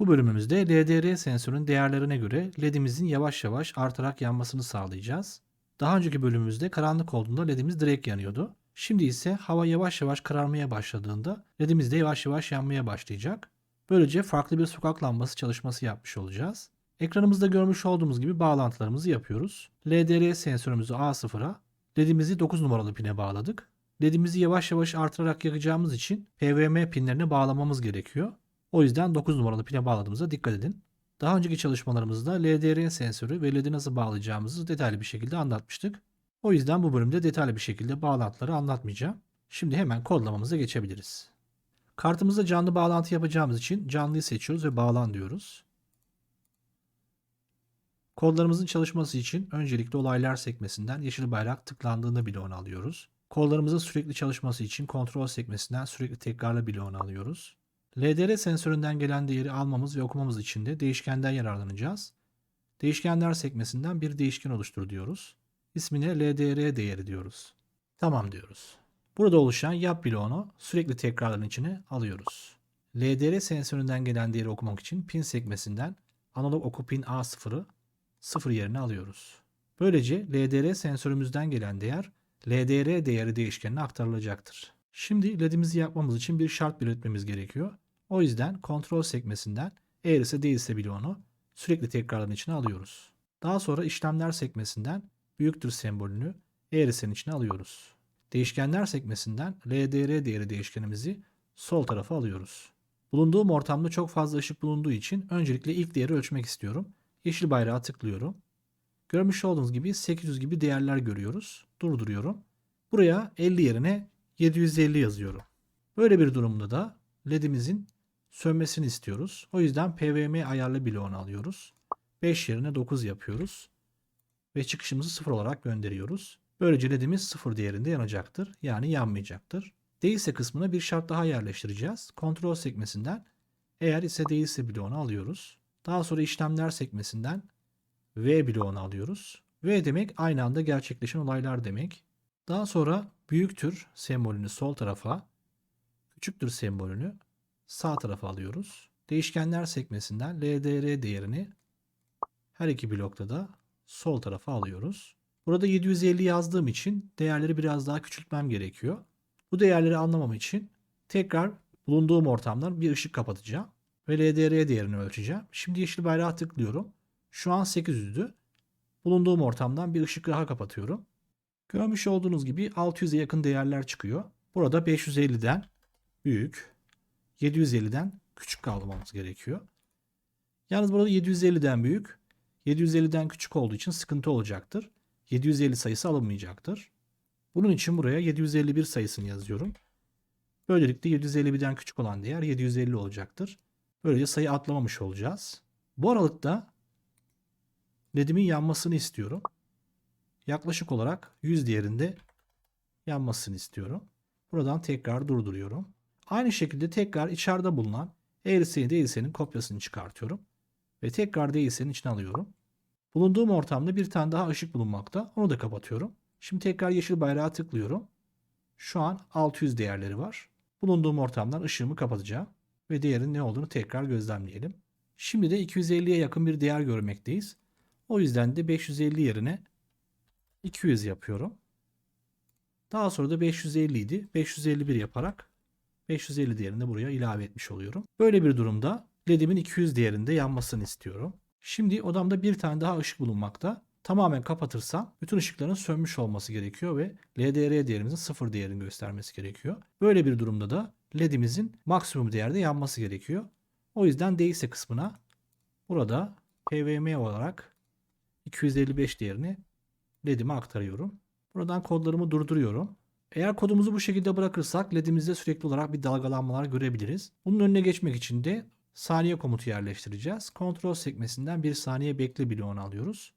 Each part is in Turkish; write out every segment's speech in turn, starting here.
Bu bölümümüzde LDR sensörün değerlerine göre LED'imizin yavaş yavaş artarak yanmasını sağlayacağız. Daha önceki bölümümüzde karanlık olduğunda LED'imiz direkt yanıyordu. Şimdi ise hava yavaş yavaş kararmaya başladığında LED'imiz de yavaş yavaş yanmaya başlayacak. Böylece farklı bir sokak lambası çalışması yapmış olacağız. Ekranımızda görmüş olduğumuz gibi bağlantılarımızı yapıyoruz. LDR sensörümüzü A0'a, LED'imizi 9 numaralı pine bağladık. LED'imizi yavaş yavaş artırarak yakacağımız için PWM pinlerine bağlamamız gerekiyor. O yüzden 9 numaralı pine bağladığımıza dikkat edin. Daha önceki çalışmalarımızda LDR sensörü ve LED'i nasıl bağlayacağımızı detaylı bir şekilde anlatmıştık. O yüzden bu bölümde detaylı bir şekilde bağlantıları anlatmayacağım. Şimdi hemen kodlamamıza geçebiliriz. Kartımızda canlı bağlantı yapacağımız için canlıyı seçiyoruz ve bağlan diyoruz. Kodlarımızın çalışması için öncelikle olaylar sekmesinden yeşil bayrak tıklandığında bloğunu alıyoruz. Kodlarımızın sürekli çalışması için kontrol sekmesinden sürekli tekrarla bloğunu alıyoruz. LDR sensöründen gelen değeri almamız ve okumamız için de değişkenden yararlanacağız. Değişkenler sekmesinden bir değişken oluştur diyoruz. İsmine LDR değeri diyoruz. Tamam diyoruz. Burada oluşan yap bloğunu sürekli tekrarların içine alıyoruz. LDR sensöründen gelen değeri okumak için pin sekmesinden analog oku pin A0'ı 0 yerine alıyoruz. Böylece LDR sensörümüzden gelen değer LDR değeri değişkenine aktarılacaktır. Şimdi LED'imizi yapmamız için bir şart belirtmemiz gerekiyor. O yüzden kontrol sekmesinden eğer ise değilse bloğunu sürekli tekrarların içine alıyoruz. Daha sonra işlemler sekmesinden büyüktür sembolünü eğer ise'nin içine alıyoruz. Değişkenler sekmesinden LDR değeri değişkenimizi sol tarafa alıyoruz. Bulunduğum ortamda çok fazla ışık bulunduğu için öncelikle ilk değeri ölçmek istiyorum. Yeşil bayrağa tıklıyorum. Görmüş olduğunuz gibi 800 gibi değerler görüyoruz. Durduruyorum. Buraya 50 yerine 750 yazıyorum. Böyle bir durumda da LED'imizin sönmesini istiyoruz. O yüzden PWM ayarlı bloğunu alıyoruz. 5 yerine 9 yapıyoruz. Ve çıkışımızı 0 olarak gönderiyoruz. Böylece LED'imiz 0 değerinde yanacaktır. Yani yanmayacaktır. Değilse kısmına bir şart daha yerleştireceğiz. Kontrol sekmesinden eğer ise değilse bloğunu alıyoruz. Daha sonra işlemler sekmesinden V bloğunu alıyoruz. V demek aynı anda gerçekleşen olaylar demek. Daha sonra büyüktür sembolünü sol tarafa, küçüktür sembolünü sağ tarafa alıyoruz. Değişkenler sekmesinden LDR değerini her iki blokta da sol tarafa alıyoruz. Burada 750 yazdığım için değerleri biraz daha küçültmem gerekiyor. Bu değerleri anlamam için tekrar bulunduğum ortamdan bir ışık kapatacağım ve LDR değerini ölçeceğim. Şimdi yeşil bayrağa tıklıyorum. Şu an 800'dü. Bulunduğum ortamdan bir ışık daha kapatıyorum. Görmüş olduğunuz gibi 600'e yakın değerler çıkıyor. Burada 550'den büyük, 750'den küçük kalmamız gerekiyor. Yalnız burada 750'den büyük, 750'den küçük olduğu için sıkıntı olacaktır. 750 sayısı alınmayacaktır. Bunun için buraya 751 sayısını yazıyorum. Böylelikle 751'den küçük olan değer 750 olacaktır. Böylece sayı atlamamış olacağız. Bu aralıkta LED'imin yanmasını istiyorum. Yaklaşık olarak 100 değerinde yanmasını istiyorum. Buradan tekrar durduruyorum. Aynı şekilde tekrar içeride bulunan eğrisini değilsenin kopyasını çıkartıyorum. Ve tekrar değilsenin içine alıyorum. Bulunduğum ortamda bir tane daha ışık bulunmakta. Onu da kapatıyorum. Şimdi tekrar yeşil bayrağa tıklıyorum. Şu an 600 değerleri var. Bulunduğum ortamdan ışığımı kapatacağım. Ve değerin ne olduğunu tekrar gözlemleyelim. Şimdi de 250'ye yakın bir değer görmekteyiz. O yüzden de 550 yerine 200 yapıyorum. Daha sonra da 550 idi. 551 yaparak 550 değerini de buraya ilave etmiş oluyorum. Böyle bir durumda LED'imin 200 değerinde yanmasını istiyorum. Şimdi odamda bir tane daha ışık bulunmakta. Tamamen kapatırsam bütün ışıkların sönmüş olması gerekiyor ve LDR değerimizin sıfır değerini göstermesi gerekiyor. Böyle bir durumda da LED'imizin maksimum değerde yanması gerekiyor. O yüzden değilse kısmına burada PWM olarak 255 değerini LED'ime aktarıyorum. Buradan kodlarımı durduruyorum. Eğer kodumuzu bu şekilde bırakırsak LED'imizde sürekli olarak bir dalgalanmalar görebiliriz. Bunun önüne geçmek için de saniye komutu yerleştireceğiz. Kontrol sekmesinden bir saniye bekle bloğunu alıyoruz.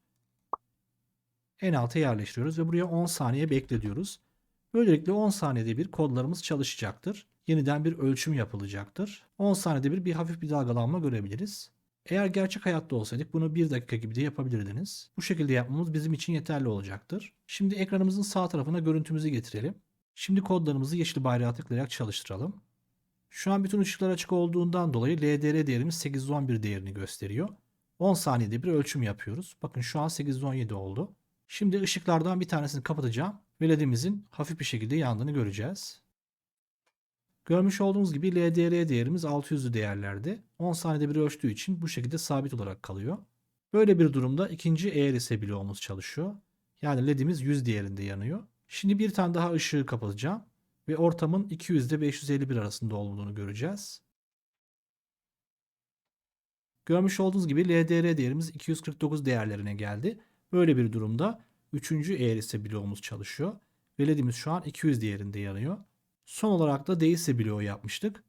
En alta yerleştiriyoruz ve buraya 10 saniye bekle diyoruz. Böylelikle 10 saniyede bir kodlarımız çalışacaktır. Yeniden bir ölçüm yapılacaktır. 10 saniyede bir bir hafif bir dalgalanma görebiliriz. Eğer gerçek hayatta olsaydık bunu 1 dakika gibi de yapabilirdiniz. Bu şekilde yapmamız bizim için yeterli olacaktır. Şimdi ekranımızın sağ tarafına görüntümüzü getirelim. Şimdi kodlarımızı yeşil bayrağa tıklayarak çalıştıralım. Şu an bütün ışıklar açık olduğundan dolayı LDR değerimiz 811 değerini gösteriyor. 10 saniyede bir ölçüm yapıyoruz. Bakın şu an 817 oldu. Şimdi ışıklardan bir tanesini kapatacağım ve ledimizin hafif bir şekilde yandığını göreceğiz. Görmüş olduğunuz gibi LDR değerimiz 600'lü değerlerde. 10 saniyede bir ölçtüğü için bu şekilde sabit olarak kalıyor. Böyle bir durumda ikinci eğer ise bloğumuz çalışıyor. Yani ledimiz 100 değerinde yanıyor. Şimdi bir tane daha ışığı kapatacağım ve ortamın 200 ile 551 arasında olduğunu göreceğiz. Görmüş olduğunuz gibi LDR değerimiz 249 değerlerine geldi. Böyle bir durumda 3. eğer ise bloğumuz çalışıyor ve ledimiz şu an 200 değerinde yanıyor. Son olarak da değilse bloğu yapmıştık.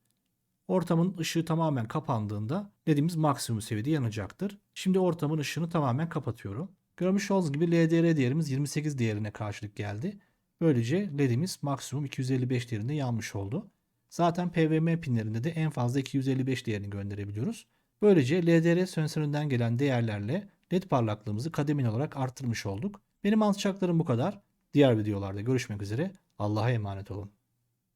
Ortamın ışığı tamamen kapandığında ledimiz maksimum seviyede yanacaktır. Şimdi ortamın ışığını tamamen kapatıyorum. Görmüş olduğunuz gibi LDR değerimiz 28 değerine karşılık geldi. Böylece ledimiz maksimum 255 değerinde yanmış oldu. Zaten PWM pinlerinde de en fazla 255 değerini gönderebiliyoruz. Böylece LDR sensöründen gelen değerlerle led parlaklığımızı kademeli olarak arttırmış olduk. Benim anlatacaklarım bu kadar. Diğer videolarda görüşmek üzere. Allah'a emanet olun.